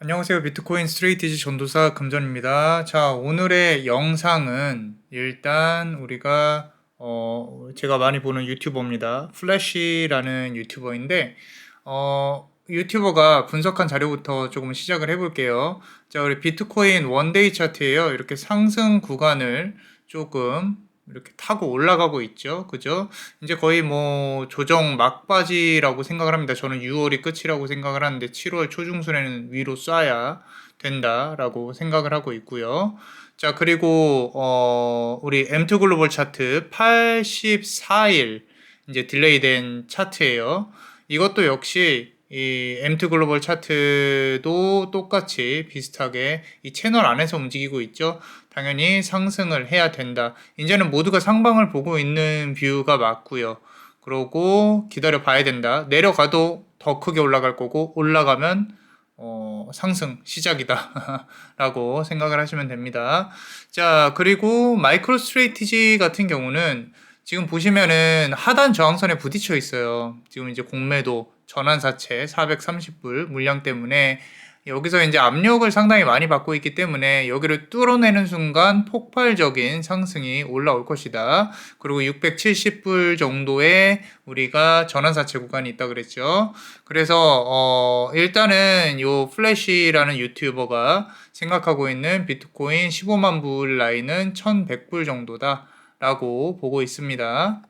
안녕하세요. 비트코인 스트레이티지 전도사 금전입니다. 자, 오늘의 영상은 일단 우리가 어, 제가 많이 보는 유튜버입니다. 플래시라는 유튜버인데 어, 유튜버가 분석한 자료부터 조금 시작을 해볼게요. 자, 우리 비트코인 원데이 차트예요. 이렇게 상승 구간을 조금 이렇게 타고 올라가고 있죠. 그죠? 이제 거의 뭐 조정 막바지라고 생각을 합니다. 저는 6월이 끝이라고 생각을 하는데 7월 초중순에는 위로 쏴야 된다라고 생각을 하고 있고요. 자, 그리고 어 우리 M2 글로벌 차트 84일 이제 딜레이된 차트예요. 이것도 역시 이 M2 글로벌 차트도 똑같이 비슷하게 이 채널 안에서 움직이고 있죠. 당연히 상승을 해야 된다. 이제는 모두가 상방을 보고 있는 뷰가 맞고요. 그러고 기다려 봐야 된다. 내려가도 더 크게 올라갈 거고 올라가면 어, 상승 시작이다. 라고 생각을 하시면 됩니다. 자, 그리고 마이크로 스트레이티지 같은 경우는 지금 보시면은 하단 저항선에 부딪혀 있어요. 지금 이제 공매도 전환사채 430불 물량 때문에 여기서 이제 압력을 상당히 많이 받고 있기 때문에 여기를 뚫어내는 순간 폭발적인 상승이 올라올 것이다. 그리고 670불 정도의 우리가 전환사채 구간이 있다 그랬죠. 그래서 어 일단은 요 플래시라는 유튜버가 생각하고 있는 비트코인 15만 불 라인은 1100불 정도다. 라고 보고 있습니다.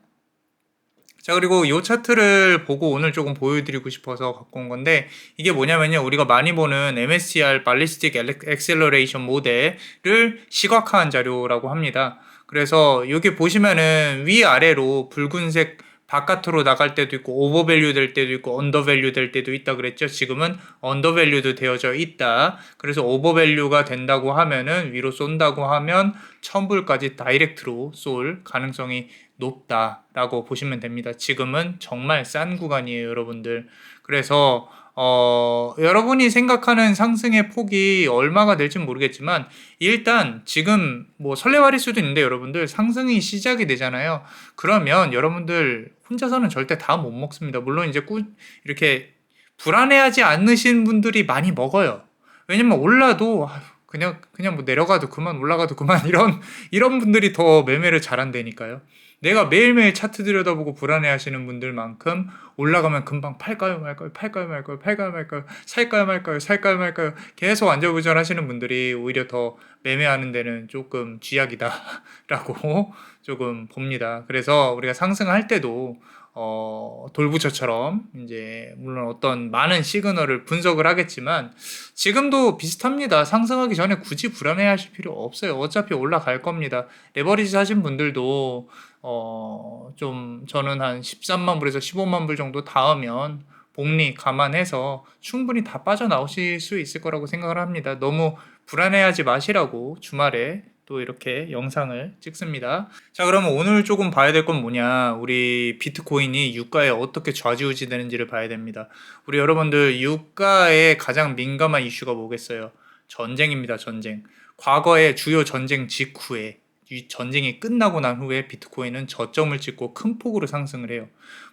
자, 그리고 이 차트를 보고 오늘 조금 보여드리고 싶어서 갖고 온 건데, 이게 뭐냐면요. 우리가 많이 보는 MSCR 발리스틱 엑셀러레이션 모델을 시각화한 자료라고 합니다. 그래서 여기 보시면은 위아래로 붉은색 바깥으로 나갈 때도 있고 오버밸류 될 때도 있고 언더밸류 될 때도 있다 그랬죠. 지금은 언더밸류도 되어져 있다. 그래서 오버밸류가 된다고 하면은 위로 쏜다고 하면 1000불까지 다이렉트로 쏠 가능성이 높다라고 보시면 됩니다. 지금은 정말 싼 구간이에요, 여러분들. 그래서 어, 여러분이 생각하는 상승의 폭이 얼마가 될지 모르겠지만, 일단 지금 뭐 설레발일 수도 있는데 여러분들 상승이 시작이 되잖아요. 그러면 여러분들 혼자서는 절대 다 못 먹습니다. 물론 이제 꾸, 이렇게 불안해하지 않으신 분들이 많이 먹어요. 왜냐면 올라도, 그냥, 그냥 뭐 내려가도 그만, 올라가도 그만, 이런, 이런 분들이 더 매매를 잘한다니까요. 내가 매일매일 차트 들여다보고 불안해 하시는 분들만큼 올라가면 금방 팔까요 말까요 팔까요 말까요 팔까요 말까요 살까요 말까요 살까요 말까요 계속 안절부절 하시는 분들이 오히려 더 매매하는 데는 조금 쥐약이다라고 조금 봅니다. 그래서 우리가 상승할 때도 어, 돌부처처럼 이제 물론 어떤 많은 시그널을 분석을 하겠지만 지금도 비슷합니다. 상승하기 전에 굳이 불안해 하실 필요 없어요. 어차피 올라갈 겁니다. 레버리지 하신 분들도 어, 좀 저는 한 13만 불에서 15만 불 정도 닿으면 복리 감안해서 충분히 다 빠져나오실 수 있을 거라고 생각을 합니다. 너무 불안해하지 마시라고 주말에 또 이렇게 영상을 찍습니다. 자, 그러면 오늘 조금 봐야 될 건 뭐냐. 우리 비트코인이 유가에 어떻게 좌지우지 되는지를 봐야 됩니다. 우리 여러분들 유가에 가장 민감한 이슈가 뭐겠어요? 전쟁입니다, 전쟁. 과거에 주요 전쟁 직후에 이 전쟁이 끝나고 난 후에 비트코인은 저점을 찍고 큰 폭으로 상승을 해요.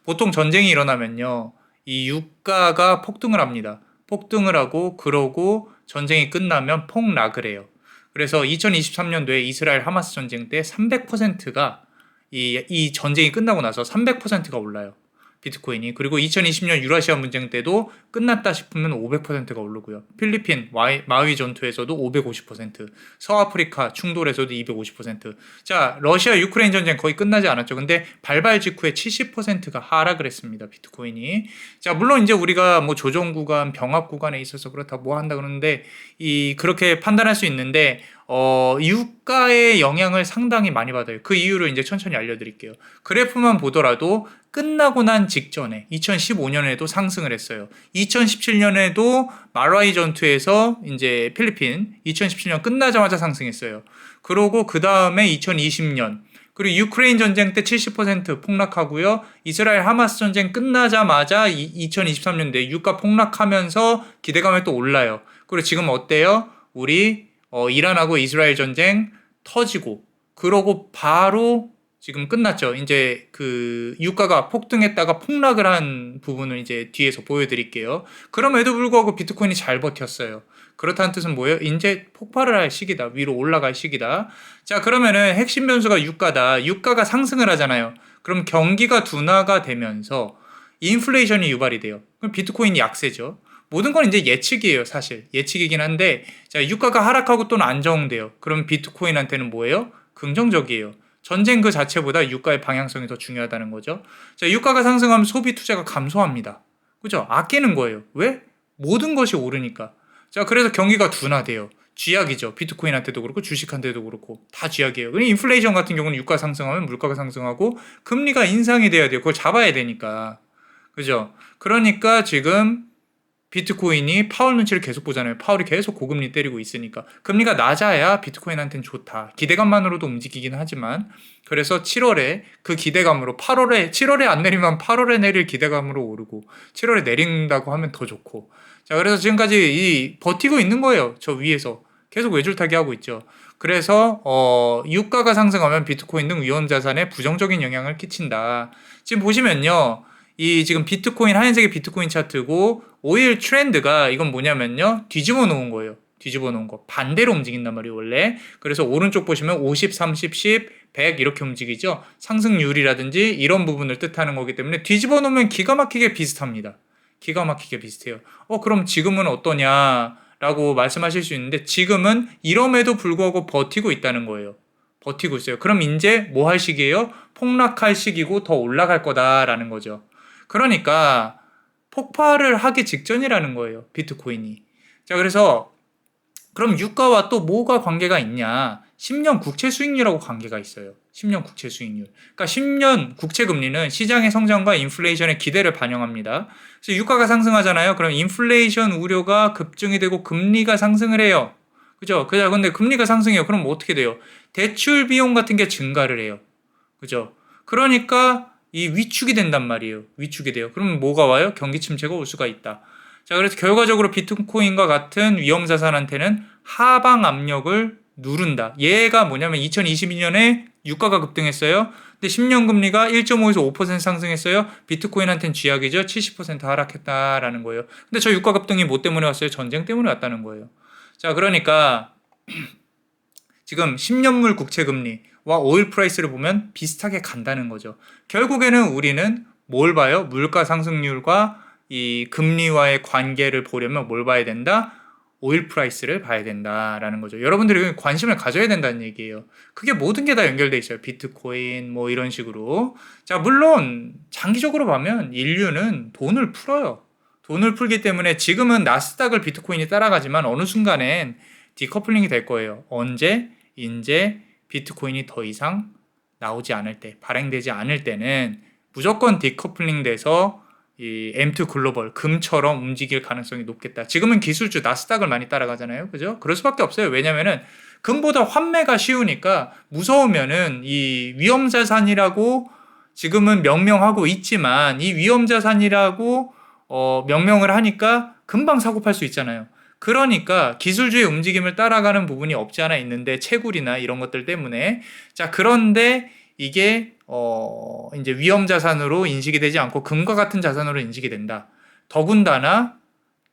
보통 전쟁이 일어나면요. 이 유가가 폭등을 합니다. 폭등을 하고 그러고 전쟁이 끝나면 폭락을 해요. 그래서 2023년도에 이스라엘 하마스 전쟁 때 300%가 이, 이 전쟁이 끝나고 나서 300%가 올라요. 비트코인이 그리고 2020년 유라시아 문쟁 때도 끝났다 싶으면 500%가 오르고요. 필리핀 와이, 마위 전투에서도 550%, 서아프리카 충돌에서도 250%. 자, 러시아 유크레인 전쟁 거의 끝나지 않았죠. 근데 발발 직후에 70%가 하락을 했습니다. 비트코인이. 자, 물론 이제 우리가 뭐 조정 구간, 병합 구간에 있어서 그렇다 뭐 한다 그러는데 이 그렇게 판단할 수 있는데 어, 유가의 영향을 상당히 많이 받아요. 그 이유를 이제 천천히 알려드릴게요. 그래프만 보더라도 끝나고 난 직전에 2015년에도 상승을 했어요. 2017년에도 마라이 전투에서 이제 필리핀 2017년 끝나자마자 상승했어요. 그러고 그 다음에 2020년 그리고 유크레인 전쟁 때 70% 폭락하고요. 이스라엘 하마스 전쟁 끝나자마자 2023년도에 유가 폭락하면서 기대감이 또 올라요. 그리고 지금 어때요? 우리 어, 이란하고 이스라엘 전쟁 터지고 그러고 바로 지금 끝났죠. 이제 그 유가가 폭등했다가 폭락을 한 부분을 이제 뒤에서 보여드릴게요. 그럼에도 불구하고 비트코인이 잘 버텼어요. 그렇다는 뜻은 뭐예요? 이제 폭발을 할 시기다. 위로 올라갈 시기다. 자, 그러면은 핵심 변수가 유가다. 유가가 상승을 하잖아요. 그럼 경기가 둔화가 되면서 인플레이션이 유발이 돼요. 그럼 비트코인이 약세죠. 모든 건 이제 예측이에요, 사실. 예측이긴 한데, 자, 유가가 하락하고 또는 안정돼요. 그럼 비트코인한테는 뭐예요? 긍정적이에요. 전쟁 그 자체보다 유가의 방향성이 더 중요하다는 거죠. 자, 유가가 상승하면 소비 투자가 감소합니다. 그죠? 아끼는 거예요. 왜? 모든 것이 오르니까. 자, 그래서 경기가 둔화돼요. 쥐약이죠. 비트코인한테도 그렇고 주식한테도 그렇고 다 쥐약이에요. 그럼 인플레이션 같은 경우는 유가 상승하면 물가가 상승하고 금리가 인상이 돼야 돼요. 그걸 잡아야 되니까. 그죠? 그러니까 지금 비트코인이 파월 눈치를 계속 보잖아요. 파월이 계속 고금리 때리고 있으니까. 금리가 낮아야 비트코인한테는 좋다. 기대감만으로도 움직이긴 하지만. 그래서 7월에 그 기대감으로 8월에, 7월에 안 내리면 8월에 내릴 기대감으로 오르고, 7월에 내린다고 하면 더 좋고. 자, 그래서 지금까지 이 버티고 있는 거예요. 저 위에서. 계속 외줄타기 하고 있죠. 그래서, 어, 유가가 상승하면 비트코인 등 위험 자산에 부정적인 영향을 끼친다. 지금 보시면요. 이 지금 비트코인 하얀색의 비트코인 차트고 오일 트렌드가 이건 뭐냐면요. 뒤집어 놓은 거예요. 뒤집어 놓은 거. 반대로 움직인단 말이에요 원래. 그래서 오른쪽 보시면 50 30 10 100 이렇게 움직이죠. 상승률이라든지 이런 부분을 뜻하는 거기 때문에 뒤집어 놓으면 기가 막히게 비슷합니다. 기가 막히게 비슷해요. 어 그럼 지금은 어떠냐? 라고 말씀하실 수 있는데 지금은 이럼에도 불구하고 버티고 있다는 거예요. 버티고 있어요. 그럼 이제 뭐 할 시기예요? 폭락할 시기고 더 올라갈 거다라는 거죠. 그러니까 폭발을 하기 직전이라는 거예요. 비트코인이. 자, 그래서 그럼 유가와 또 뭐가 관계가 있냐? 10년 국채 수익률하고 관계가 있어요. 10년 국채 수익률. 그러니까 10년 국채 금리는 시장의 성장과 인플레이션의 기대를 반영합니다. 그래서 유가가 상승하잖아요. 그럼 인플레이션 우려가 급증이 되고 금리가 상승을 해요. 그죠? 그죠? 근데 금리가 상승해요. 그럼 뭐 어떻게 돼요? 대출 비용 같은 게 증가를 해요. 그죠? 그러니까 이 위축이 된단 말이에요. 위축이 돼요. 그러면 뭐가 와요? 경기 침체가 올 수가 있다. 자, 그래서 결과적으로 비트코인과 같은 위험 자산한테는 하방 압력을 누른다. 얘가 뭐냐면 2022년에 유가가 급등했어요. 근데 10년 금리가 1.5에서 5% 상승했어요. 비트코인한테는 쥐약이죠. 70% 하락했다라는 거예요. 근데 저 유가 급등이 뭐 때문에 왔어요? 전쟁 때문에 왔다는 거예요. 자, 그러니까 지금 10년물 국채 금리 와 오일 프라이스를 보면 비슷하게 간다는 거죠. 결국에는 우리는 뭘 봐요? 물가 상승률과 이 금리와의 관계를 보려면 뭘 봐야 된다? 오일 프라이스를 봐야 된다라는 거죠. 여러분들이 관심을 가져야 된다는 얘기예요. 그게 모든 게 다 연결돼 있어요. 비트코인 뭐 이런 식으로. 자, 물론 장기적으로 보면 인류는 돈을 풀어요. 돈을 풀기 때문에 지금은 나스닥을 비트코인이 따라가지만 어느 순간엔 디커플링이 될 거예요. 언제? 이제 비트코인이 더 이상 나오지 않을 때, 발행되지 않을 때는 무조건 디커플링 돼서 이 M2 글로벌 금처럼 움직일 가능성이 높겠다. 지금은 기술주 나스닥을 많이 따라가잖아요. 그죠? 그럴 수밖에 없어요. 왜냐면은 금보다 환매가 쉬우니까 무서우면은 이 위험 자산이라고 지금은 명명하고 있지만 이 위험 자산이라고 어 명명을 하니까 금방 사고 팔 수 있잖아요. 그러니까 기술주의 움직임을 따라가는 부분이 없지 않아 있는데 채굴이나 이런 것들 때문에 자 그런데 이게 어 이제 위험 자산으로 인식이 되지 않고 금과 같은 자산으로 인식이 된다. 더군다나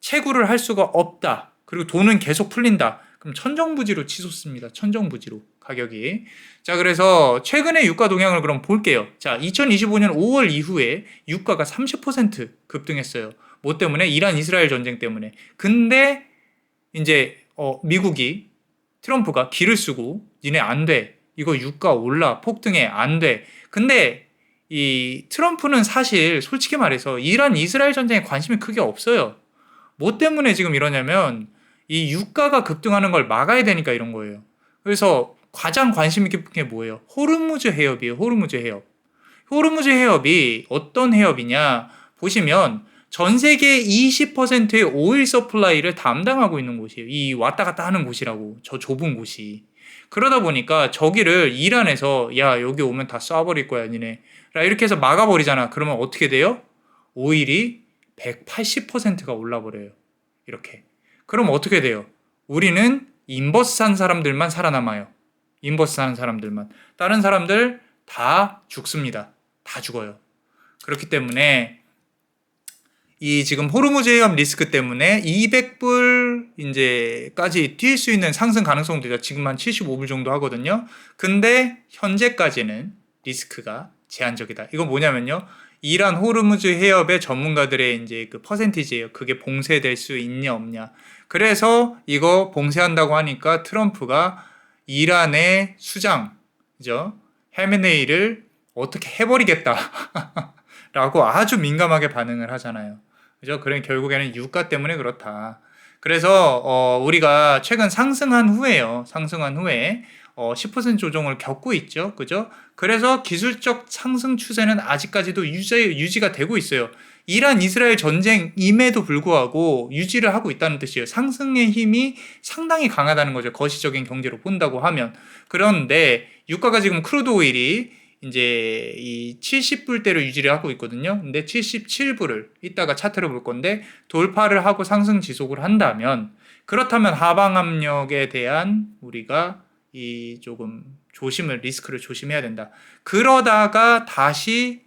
채굴을 할 수가 없다. 그리고 돈은 계속 풀린다. 그럼 천정부지로 치솟습니다. 천정부지로 가격이. 자, 그래서 최근의 유가 동향을 그럼 볼게요. 자, 2025년 5월 이후에 유가가 30% 급등했어요. 뭐 때문에? 이란 이스라엘 전쟁 때문에. 근데 이제 어, 미국이 트럼프가 기를 쓰고 니네 안 돼. 이거 유가 올라 폭등해 안 돼. 근데 이 트럼프는 사실 솔직히 말해서 이란 이스라엘 전쟁에 관심이 크게 없어요. 뭐 때문에 지금 이러냐면 이 유가가 급등하는 걸 막아야 되니까 이런 거예요. 그래서 가장 관심 있게 게 뭐예요? 호르무즈 해협이에요. 호르무즈 해협. 호르무즈 해협이 어떤 해협이냐 보시면 전 세계 20%의 오일 서플라이를 담당하고 있는 곳이에요. 이 왔다 갔다 하는 곳이라고. 저 좁은 곳이. 그러다 보니까 저기를 이란에서 야 여기 오면 다 쏴버릴 거야 니네. 라 이렇게 해서 막아버리잖아. 그러면 어떻게 돼요? 오일이 180%가 올라버려요. 이렇게. 그럼 어떻게 돼요? 우리는 인버스 산 사람들만 살아남아요. 인버스 사는 사람들만. 다른 사람들 다 죽습니다. 다 죽어요. 그렇기 때문에 이 지금 호르무즈 해협 리스크 때문에 200불 이제까지 뛸 수 있는 상승 가능성도. 지금 한 75불 정도 하거든요. 근데 현재까지는 리스크가 제한적이다. 이거 뭐냐면요. 이란 호르무즈 해협의 전문가들의 이제 그 퍼센티지예요. 그게 봉쇄될 수 있냐 없냐. 그래서 이거 봉쇄한다고 하니까 트럼프가 이란의 수장, 그죠? 헤메네이를 어떻게 해버리겠다. 라고 아주 민감하게 반응을 하잖아요. 그죠? 그래 결국에는 유가 때문에 그렇다. 그래서 어, 우리가 최근 상승한 후에요. 상승한 후에 어, 10% 조정을 겪고 있죠. 그죠? 그래서 기술적 상승 추세는 아직까지도 유지, 유지가 되고 있어요. 이란 이스라엘 전쟁임에도 불구하고 유지를 하고 있다는 뜻이에요. 상승의 힘이 상당히 강하다는 거죠. 거시적인 경제로 본다고 하면. 그런데 유가가 지금 크루드 오일이 이제 이 70불대로 유지를 하고 있거든요. 근데 77불을 이따가 차트를 볼 건데 돌파를 하고 상승 지속을 한다면 그렇다면 하방 압력에 대한 우리가 이 조금 조심을 리스크를 조심해야 된다. 그러다가 다시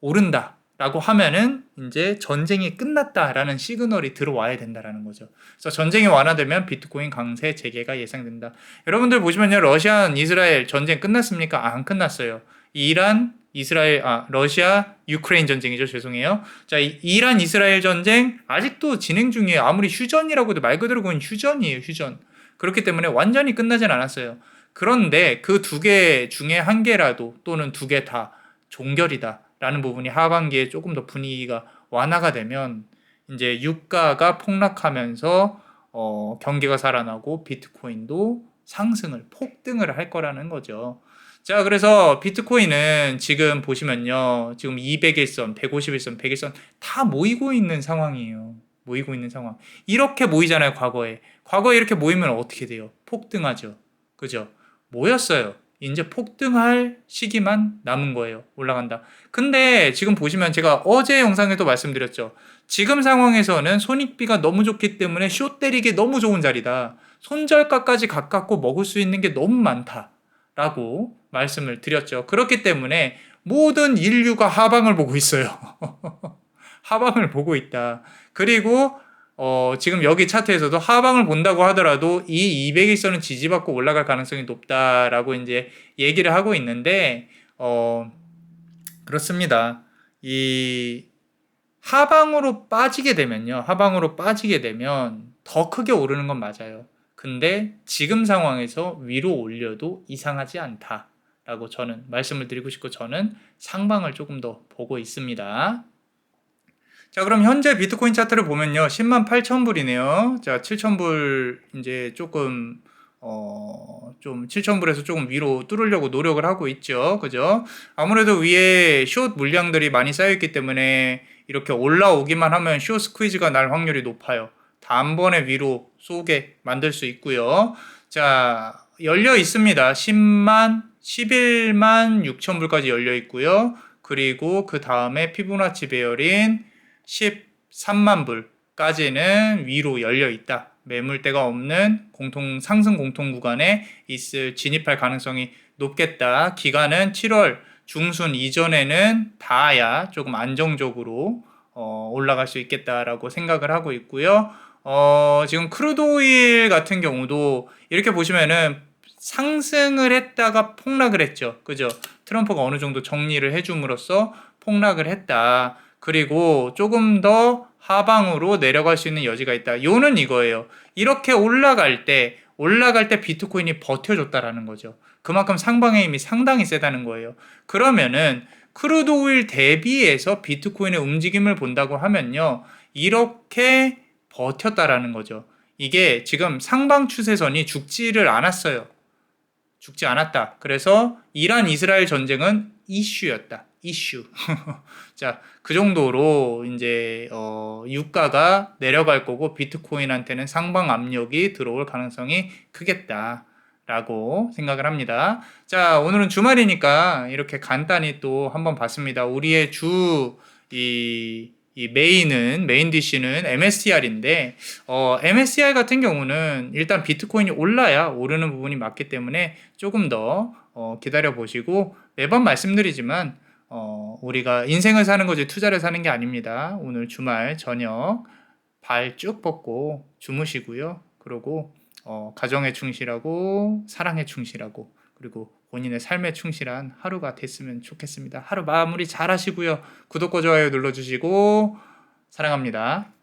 오른다. 라고 하면은 이제 전쟁이 끝났다라는 시그널이 들어와야 된다라는 거죠. 그래서 전쟁이 완화되면 비트코인 강세 재개가 예상된다. 여러분들 보시면요. 러시아 이스라엘 전쟁 끝났습니까? 아, 안 끝났어요. 이란 이스라엘 아 러시아 유크레인 전쟁이죠. 죄송해요. 자, 이- 이란 이스라엘 전쟁 아직도 진행 중이에요. 아무리 휴전이라고도 말 그대로 그건 휴전이에요. 휴전. 그렇기 때문에 완전히 끝나진 않았어요. 그런데 그 두 개 중에 한 개라도 또는 두 개 다 종결이다 라는 부분이 하반기에 조금 더 분위기가 완화가 되면 이제 유가가 폭락하면서 어, 경기가 살아나고 비트코인도 상승을 폭등을 할 거라는 거죠. 자, 그래서 비트코인은 지금 보시면요. 지금 200일선, 151선, 100일선 다 모이고 있는 상황이에요. 모이고 있는 상황. 이렇게 모이잖아요, 과거에. 과거에 이렇게 모이면 어떻게 돼요? 폭등하죠. 그죠? 모였어요. 이제 폭등할 시기만 남은 거예요. 올라간다. 근데 지금 보시면 제가 어제 영상에도 말씀드렸죠. 지금 상황에서는 손익비가 너무 좋기 때문에 쇼 때리기 너무 좋은 자리다. 손절가까지 가깝고 먹을 수 있는 게 너무 많다. 라고 말씀을 드렸죠. 그렇기 때문에 모든 인류가 하방을 보고 있어요. 하방을 보고 있다. 그리고 어, 지금 여기 차트에서도 하방을 본다고 하더라도 이 200일선은 지지받고 올라갈 가능성이 높다라고 이제 얘기를 하고 있는데 어, 그렇습니다. 이 하방으로 빠지게 되면요. 하방으로 빠지게 되면 더 크게 오르는 건 맞아요. 근데 지금 상황에서 위로 올려도 이상하지 않다라고 저는 말씀을 드리고 싶고 저는 상방을 조금 더 보고 있습니다. 자, 그럼 현재 비트코인 차트를 보면요. 10만 8천 불이네요. 자, 7천 불 이제 조금 어, 좀 7,000불에서 조금 위로 뚫으려고 노력을 하고 있죠. 그죠? 아무래도 위에 숏 물량들이 많이 쌓여있기 때문에 이렇게 올라오기만 하면 숏 스퀴즈가 날 확률이 높아요. 단번에 위로 쏘게 만들 수 있고요. 자, 열려 있습니다. 10만, 11만 6천 불까지 열려 있고요. 그리고 그 다음에 피부나치 배열인 13만 불까지는 위로 열려 있다. 매물대가 없는 공통 상승 공통 구간에 있을 진입할 가능성이 높겠다. 기간은 7월 중순 이전에는 닿아야 조금 안정적으로 어, 올라갈 수 있겠다라고 생각을 하고 있고요. 어, 지금 크루드 오일 같은 경우도 이렇게 보시면은 상승을 했다가 폭락을 했죠. 그죠? 트럼프가 어느 정도 정리를 해줌으로써 폭락을 했다. 그리고 조금 더 하방으로 내려갈 수 있는 여지가 있다. 요는 이거예요. 이렇게 올라갈 때, 올라갈 때 비트코인이 버텨줬다라는 거죠. 그만큼 상방의 힘이 상당히 세다는 거예요. 그러면은 크루드 오일 대비해서 비트코인의 움직임을 본다고 하면요. 이렇게 버텼다라는 거죠. 이게 지금 상방 추세선이 죽지를 않았어요. 죽지 않았다. 그래서 이란 이스라엘 전쟁은 이슈였다. 이슈. 자, 그 정도로 이제 어, 유가가 내려갈 거고 비트코인한테는 상방 압력이 들어올 가능성이 크겠다 라고 생각을 합니다. 자, 오늘은 주말이니까 이렇게 간단히 또 한번 봤습니다. 우리의 주 이 이 메인은 메인 디시는 MSCR인데 어, MSCR 같은 경우는 일단 비트코인이 올라야 오르는 부분이 맞기 때문에 조금 더 어, 기다려 보시고 매번 말씀드리지만 어, 우리가 인생을 사는 거지 투자를 사는 게 아닙니다. 오늘 주말 저녁 발 쭉 뻗고 주무시고요. 그리고 어, 가정에 충실하고 사랑에 충실하고 그리고 본인의 삶에 충실한 하루가 됐으면 좋겠습니다. 하루 마무리 잘 하시고요. 구독과 좋아요 눌러주시고 사랑합니다.